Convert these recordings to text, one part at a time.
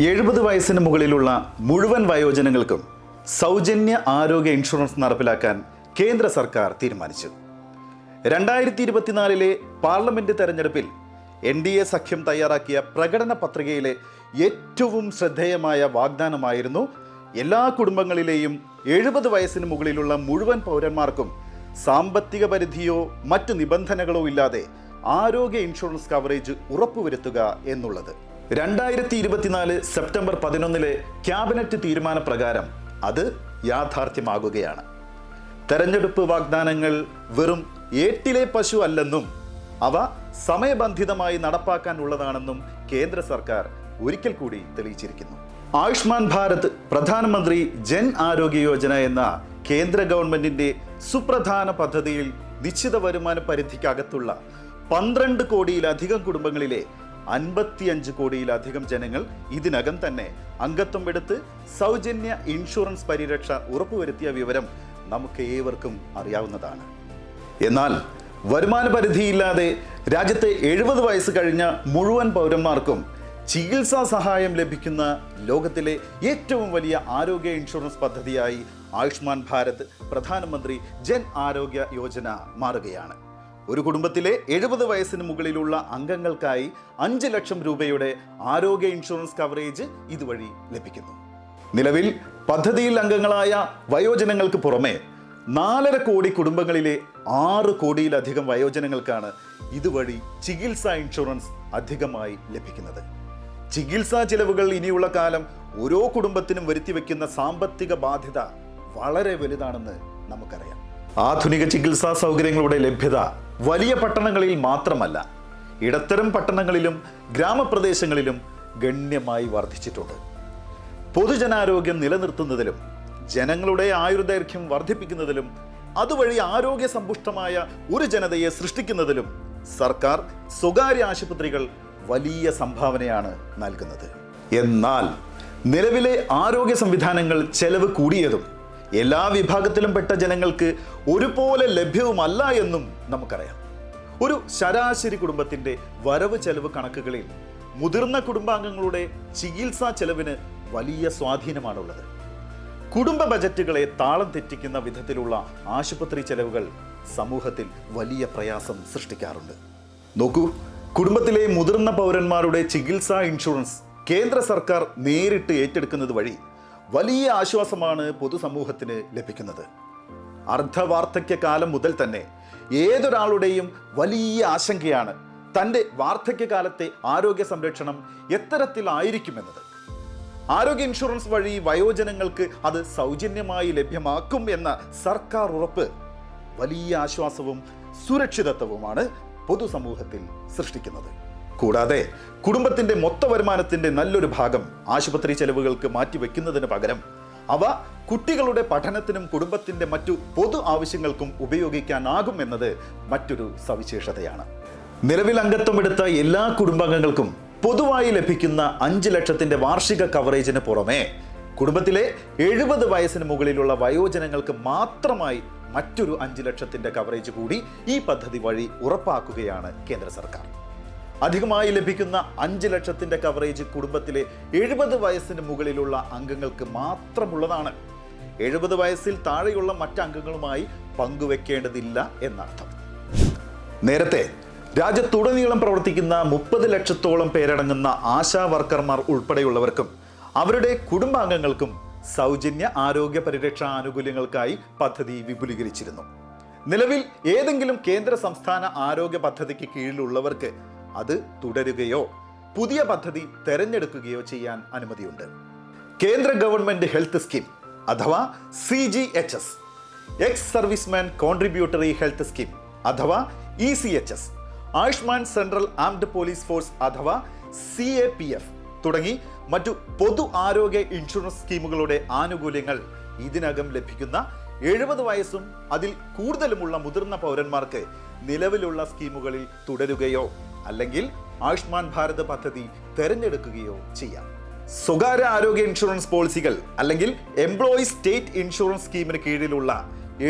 എഴുപത് വയസ്സിന് മുകളിലുള്ള മുഴുവൻ വയോജനങ്ങൾക്കും സൗജന്യ ആരോഗ്യ ഇൻഷുറൻസ് നടപ്പിലാക്കാൻ കേന്ദ്ര സർക്കാർ തീരുമാനിച്ചു. രണ്ടായിരത്തി ഇരുപത്തിനാലിലെ പാർലമെന്റ് തെരഞ്ഞെടുപ്പിൽ എൻ ഡി എ സഖ്യം തയ്യാറാക്കിയ പ്രകടന പത്രികയിലെ ഏറ്റവും ശ്രദ്ധേയമായ വാഗ്ദാനമായിരുന്നു എല്ലാ കുടുംബങ്ങളിലെയും എഴുപത് വയസ്സിന് മുകളിലുള്ള മുഴുവൻ പൗരന്മാർക്കും സാമ്പത്തിക പരിധിയോ മറ്റു നിബന്ധനകളോ ഇല്ലാതെ ആരോഗ്യ ഇൻഷുറൻസ് കവറേജ് ഉറപ്പുവരുത്തുക എന്നുള്ളത്. രണ്ടായിരത്തി ഇരുപത്തിനാല് സെപ്റ്റംബർ പതിനൊന്നിലെ ക്യാബിനറ്റ് തീരുമാനപ്രകാരം അത് യാഥാർത്ഥ്യമാകുകയാണ്. തെരഞ്ഞെടുപ്പ് വാഗ്ദാനങ്ങൾ വെറും ഏട്ടിലെ പശു അല്ലെന്നും അവ സമയബന്ധിതമായി നടപ്പാക്കാനുള്ളതാണെന്നും കേന്ദ്ര സർക്കാർ ഒരിക്കൽ കൂടി തെളിയിച്ചിരിക്കുന്നു. ആയുഷ്മാൻ ഭാരത് പ്രധാനമന്ത്രി ജൻ ആരോഗ്യ യോജന എന്ന കേന്ദ്ര ഗവൺമെന്റിന്റെ സുപ്രധാന പദ്ധതിയിൽ നിശ്ചിത വരുമാന പരിധിക്കകത്തുള്ള പന്ത്രണ്ട് കോടിയിലധികം കുടുംബങ്ങളിലെ അൻപത്തിയഞ്ച് കോടിയിലധികം ജനങ്ങൾ ഇതിനകം തന്നെ അംഗത്വം എടുത്ത് സൗജന്യ ഇൻഷുറൻസ് പരിരക്ഷ ഉറപ്പുവരുത്തിയ വിവരം നമുക്ക് ഏവർക്കും അറിയാവുന്നതാണ്. എന്നാൽ വരുമാന പരിധിയില്ലാതെ രാജ്യത്തെ എഴുപത് വയസ്സ് കഴിഞ്ഞ മുഴുവൻ പൗരന്മാർക്കും ചികിത്സാ സഹായം ലഭിക്കുന്ന ലോകത്തിലെ ഏറ്റവും വലിയ ആരോഗ്യ ഇൻഷുറൻസ് പദ്ധതിയായി ആയുഷ്മാൻ ഭാരത് പ്രധാനമന്ത്രി ജൻ ആരോഗ്യ യോജന മാറുകയാണ്. ഒരു കുടുംബത്തിലെ എഴുപത് വയസ്സിന് മുകളിലുള്ള അംഗങ്ങൾക്കായി അഞ്ച് ലക്ഷം രൂപയുടെ ആരോഗ്യ ഇൻഷുറൻസ് കവറേജ് ഇതുവഴി ലഭിക്കുന്നു. നിലവിൽ പദ്ധതിയിൽ അംഗങ്ങളായ വയോജനങ്ങൾക്ക് പുറമെ നാലര കോടി കുടുംബങ്ങളിലെ ആറ് കോടിയിലധികം വയോജനങ്ങൾക്കാണ് ഇതുവഴി ചികിത്സാ ഇൻഷുറൻസ് അധികമായി ലഭിക്കുന്നത്. ചികിത്സാ ചിലവുകൾ ഇനിയുള്ള കാലം ഓരോ കുടുംബത്തിനും വരുത്തിവെക്കുന്ന സാമ്പത്തിക ബാധ്യത വളരെ വലുതാണെന്ന് നമുക്കറിയാം. ആധുനിക ചികിത്സാ സൗകര്യങ്ങളുടെ ലഭ്യത വലിയ പട്ടണങ്ങളിൽ മാത്രമല്ല ഇടത്തരം പട്ടണങ്ങളിലും ഗ്രാമപ്രദേശങ്ങളിലും ഗണ്യമായി വർദ്ധിച്ചിട്ടുണ്ട്. പൊതുജനാരോഗ്യം നിലനിർത്തുന്നതിലും ജനങ്ങളുടെ ആയുർദൈർഘ്യം വർദ്ധിപ്പിക്കുന്നതിലും അതുവഴി ആരോഗ്യ സമ്പുഷ്ടമായ ഒരു ജനതയെ സൃഷ്ടിക്കുന്നതിലും സർക്കാർ സ്വകാര്യ ആശുപത്രികൾ വലിയ സംഭാവനയാണ് നൽകുന്നത്. എന്നാൽ നിലവിലെ ആരോഗ്യ സംവിധാനങ്ങൾ ചെലവ് കൂടിയതും എല്ലാ വിഭാഗത്തിലും പെട്ട ജനങ്ങൾക്ക് ഒരുപോലെ ലഭ്യവുമല്ല എന്നും നമുക്കറിയാം. ഒരു ശരാശരി കുടുംബത്തിന്റെ വരവ് ചെലവ് കണക്കുകളിൽ മുതിർന്ന കുടുംബാംഗങ്ങളുടെ ചികിത്സാ ചെലവിന് വലിയ സ്വാധീനമാണുള്ളത്. കുടുംബ ബജറ്റുകളെ താളം തെറ്റിക്കുന്ന വിധത്തിലുള്ള ആശുപത്രി ചെലവുകൾ സമൂഹത്തിൽ വലിയ പ്രയാസം സൃഷ്ടിക്കാറുണ്ട്. നോക്കൂ കുടുംബത്തിലെ മുതിർന്ന പൗരന്മാരുടെ ചികിത്സാ ഇൻഷുറൻസ് കേന്ദ്ര സർക്കാർ നേരിട്ട് ഏറ്റെടുക്കുന്നത് വഴി വലിയ ആശ്വാസമാണ് പൊതുസമൂഹത്തിന് ലഭിക്കുന്നത്. അർദ്ധവാർദ്ധക്യ കാലം മുതൽ തന്നെ ഏതൊരാളുടെയും വലിയ ആശങ്കയാണ് തന്റെ വാർദ്ധക്യകാലത്തെ ആരോഗ്യ സംരക്ഷണം എത്തരത്തിലായിരിക്കുമെന്നത്. ആരോഗ്യ ഇൻഷുറൻസ് വഴി വയോജനങ്ങൾക്ക് അത് സൗജന്യമായി ലഭ്യമാക്കും എന്ന സർക്കാർ ഉറപ്പ് വലിയ ആശ്വാസവും സുരക്ഷിതത്വവുമാണ് പൊതുസമൂഹത്തിൽ സൃഷ്ടിക്കുന്നത്. കൂടാതെ കുടുംബത്തിന്റെ മൊത്ത വരുമാനത്തിന്റെ നല്ലൊരു ഭാഗം ആശുപത്രി ചെലവുകൾക്ക് മാറ്റിവെക്കുന്നതിന് പകരം അവ കുട്ടികളുടെ പഠനത്തിനും കുടുംബത്തിന്റെ മറ്റു പൊതു ആവശ്യങ്ങൾക്കും ഉപയോഗിക്കാനാകും എന്നത് മറ്റൊരു സവിശേഷതയാണ്. നിലവിൽ അംഗത്വം എടുത്ത എല്ലാ കുടുംബാംഗങ്ങൾക്കും പൊതുവായി ലഭിക്കുന്ന അഞ്ച് ലക്ഷത്തിന്റെ വാർഷിക കവറേജിന് പുറമേ കുടുംബത്തിലെ എഴുപത് വയസ്സിന് മുകളിലുള്ള വയോജനങ്ങൾക്ക് മാത്രമായി മറ്റൊരു അഞ്ച് ലക്ഷത്തിന്റെ കവറേജ് കൂടി ഈ പദ്ധതി വഴി ഉറപ്പാക്കുകയാണ് കേന്ദ്ര സർക്കാർ. അധികമായി ലഭിക്കുന്ന അഞ്ച് ലക്ഷത്തിന്റെ കവറേജ് കുടുംബത്തിലെ എഴുപത് വയസ്സിന് മുകളിലുള്ള അംഗങ്ങൾക്ക് മാത്രമുള്ളതാണ്. എഴുപത് വയസ്സിൽ താഴെയുള്ള മറ്റംഗങ്ങളുമായി പങ്കുവെക്കേണ്ടതില്ല എന്നർത്ഥം. നേരത്തെ രാജ്യത്തുടനീളം പ്രവർത്തിക്കുന്ന മുപ്പത് ലക്ഷത്തോളം പേരടങ്ങുന്ന ആശാ വർക്കർമാർ ഉൾപ്പെടെയുള്ളവർക്കും അവരുടെ കുടുംബാംഗങ്ങൾക്കും സൗജന്യ ആരോഗ്യ പരിരക്ഷാ ആനുകൂല്യങ്ങൾക്കായി പദ്ധതി വിപുലീകരിച്ചിരുന്നു. നിലവിൽ ഏതെങ്കിലും കേന്ദ്ര സംസ്ഥാന ആരോഗ്യ പദ്ധതിക്ക് കീഴിലുള്ളവർക്ക് അത് തുടരുകയോ പുതിയ പദ്ധതി തെരഞ്ഞെടുക്കുകയോ ചെയ്യാൻ അനുമതിയുണ്ട്. കേന്ദ്ര ഗവൺമെന്റ് ഹെൽത്ത് സ്കീം അഥവാ C G H S ex serviceman contributory health scheme അഥവാ E C H S Ayushman central armed police force അഥവാ സി എ പി എഫ് തുടങ്ങി മറ്റു പൊതു ആരോഗ്യ ഇൻഷുറൻസ് സ്കീമുകളുടെ ആനുകൂല്യങ്ങൾ ഇതിനകം ലഭിക്കുന്ന എഴുപത് വയസ്സും അതിൽ കൂടുതലുമുള്ള മുതിർന്ന പൗരന്മാർക്ക് നിലവിലുള്ള സ്കീമുകളിൽ തുടരുകയോ അല്ലെങ്കിൽ ആയുഷ്മാൻ ഭാരത് പദ്ധതി തിരഞ്ഞെടുക്കുകയോ ചെയ്യാം. സ്വകാര്യ ആരോഗ്യ ഇൻഷുറൻസ് പോളിസികൾ അല്ലെങ്കിൽ എംപ്ലോയി സ്റ്റേറ്റ് ഇൻഷുറൻസ് സ്കീമിന് കീഴിലുള്ള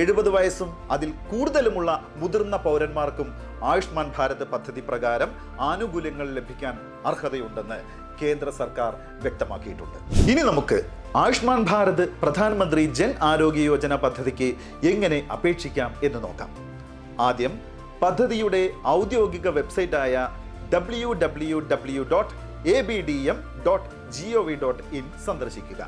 എഴുപത് വയസ്സും അതിൽ കൂടുതലുമുള്ള മുതിർന്ന പൗരന്മാർക്കും ആയുഷ്മാൻ ഭാരത് പദ്ധതി പ്രകാരം ആനുകൂല്യങ്ങൾ ലഭിക്കാൻ അർഹതയുണ്ടെന്ന് കേന്ദ്ര സർക്കാർ വ്യക്തമാക്കിയിട്ടുണ്ട്. ഇനി നമുക്ക് ആയുഷ്മാൻ ഭാരത് പ്രധാനമന്ത്രി ജൻ ആരോഗ്യ യോജന പദ്ധതിക്ക് എങ്ങനെ അപേക്ഷിക്കാം എന്ന് നോക്കാം. ആദ്യം പദ്ധതിയുടെ ഔദ്യോഗിക വെബ്സൈറ്റായ W W W dot A B D M dot dot in സന്ദർശിക്കുക.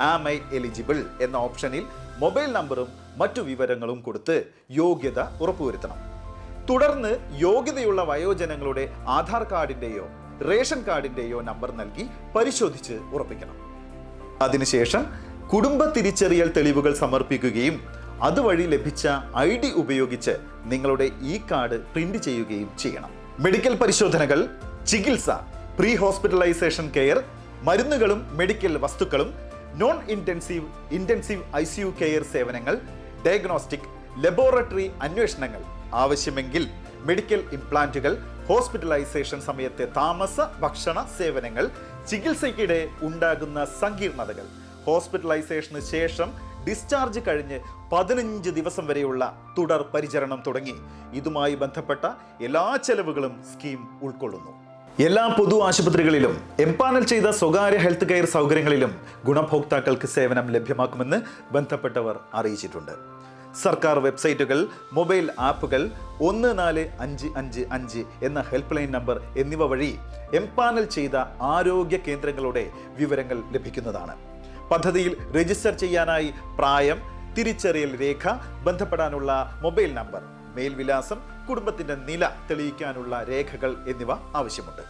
ആം ഐ എലിജിബിൾ എന്ന ഓപ്ഷനിൽ മൊബൈൽ നമ്പറും മറ്റു വിവരങ്ങളും കൊടുത്ത് യോഗ്യത ഉറപ്പുവരുത്തണം. തുടർന്ന് യോഗ്യതയുള്ള വയോജനങ്ങളുടെ ആധാർ കാർഡിന്റെയോ റേഷൻ കാർഡിന്റെയോ നമ്പർ നൽകി പരിശോധിച്ച് ഉറപ്പിക്കണം. അതിനുശേഷം കുടുംബ തിരിച്ചറിയൽ തെളിവുകൾ സമർപ്പിക്കുകയും അതുവഴി ലഭിച്ച ഐ ഡി ഉപയോഗിച്ച് നിങ്ങളുടെ ഈ കാർഡ് പ്രിന്റ് ചെയ്യുകയും ചെയ്യണം. മെഡിക്കൽ പരിശോധനകൾ ചികിത്സ പ്രീ ഹോസ്പിറ്റലൈസേഷൻ കെയർ മരുന്നുകളും മെഡിക്കൽ വസ്തുക്കളും non intensive intensive I C U care സേവനങ്ങൾ ഡയഗ്നോസ്റ്റിക് ലബോറട്ടറി അന്വേഷണങ്ങൾ ആവശ്യമെങ്കിൽ മെഡിക്കൽ ഇംപ്ലാന്റുകൾ ഹോസ്പിറ്റലൈസേഷൻ സമയത്തെ താമസ ഭക്ഷണ സേവനങ്ങൾ ചികിത്സയ്ക്കിടെ ഉണ്ടാകുന്ന സങ്കീർണതകൾ ഹോസ്പിറ്റലൈസേഷന് ശേഷം ഡിസ്ചാർജ് കഴിഞ്ഞ് പതിനഞ്ച് ദിവസം വരെയുള്ള തുടർ പരിചരണം തുടങ്ങി. ഇതുമായി ബന്ധപ്പെട്ട എല്ലാ ചെലവുകളും സ്കീം ഉൾക്കൊള്ളുന്നു. എല്ലാ പൊതു ആശുപത്രികളിലും എംപാനൽ ചെയ്ത സ്വകാര്യ ഹെൽത്ത് കെയർ സൗകര്യങ്ങളിലും ഗുണഭോക്താക്കൾക്ക് സേവനം ലഭ്യമാക്കുമെന്ന് ബന്ധപ്പെട്ടവർ അറിയിച്ചിട്ടുണ്ട്. സർക്കാർ വെബ്സൈറ്റുകൾ മൊബൈൽ ആപ്പുകൾ ഒന്ന് നാല് അഞ്ച് അഞ്ച് അഞ്ച് എന്ന ഹെൽപ്പ് ലൈൻ നമ്പർ എന്നിവ വഴി എംപാനൽ ചെയ്ത ആരോഗ്യ കേന്ദ്രങ്ങളുടെ വിവരങ്ങൾ ലഭിക്കുന്നതാണ്. പദ്ധതിയിൽ രജിസ്റ്റർ ചെയ്യാനായി പ്രായം തിരിച്ചറിയൽ രേഖ ബന്ധപ്പെടാനുള്ള മൊബൈൽ നമ്പർ മേൽവിലാസം കുടുംബത്തിന്റെ നില തെളിയിക്കാനുള്ള രേഖകൾ എന്നിവ ആവശ്യമുണ്ട്.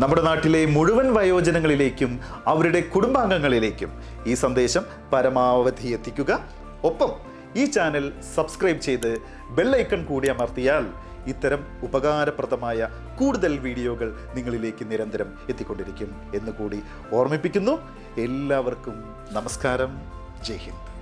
നമ്മുടെ നാട്ടിലെ മുഴുവൻ വയോജനങ്ങളിലേക്കും അവരുടെ കുടുംബാംഗങ്ങളിലേക്കും ഈ സന്ദേശം പരമാവധി എത്തിക്കുക. ഒപ്പം ഈ ചാനൽ സബ്സ്ക്രൈബ് ചെയ്ത് ബെല്ലൈക്കൺ കൂടി അമർത്തിയാൽ ഇത്തരം ഉപകാരപ്രദമായ കൂടുതൽ വീഡിയോകൾ നിങ്ങളിലേക്ക് നിരന്തരം എത്തിക്കൊണ്ടിരിക്കും എന്ന് കൂടി ഓർമ്മിപ്പിക്കുന്നു. എല്ലാവർക്കും നമസ്കാരം. ജയ് ഹിന്ദ്.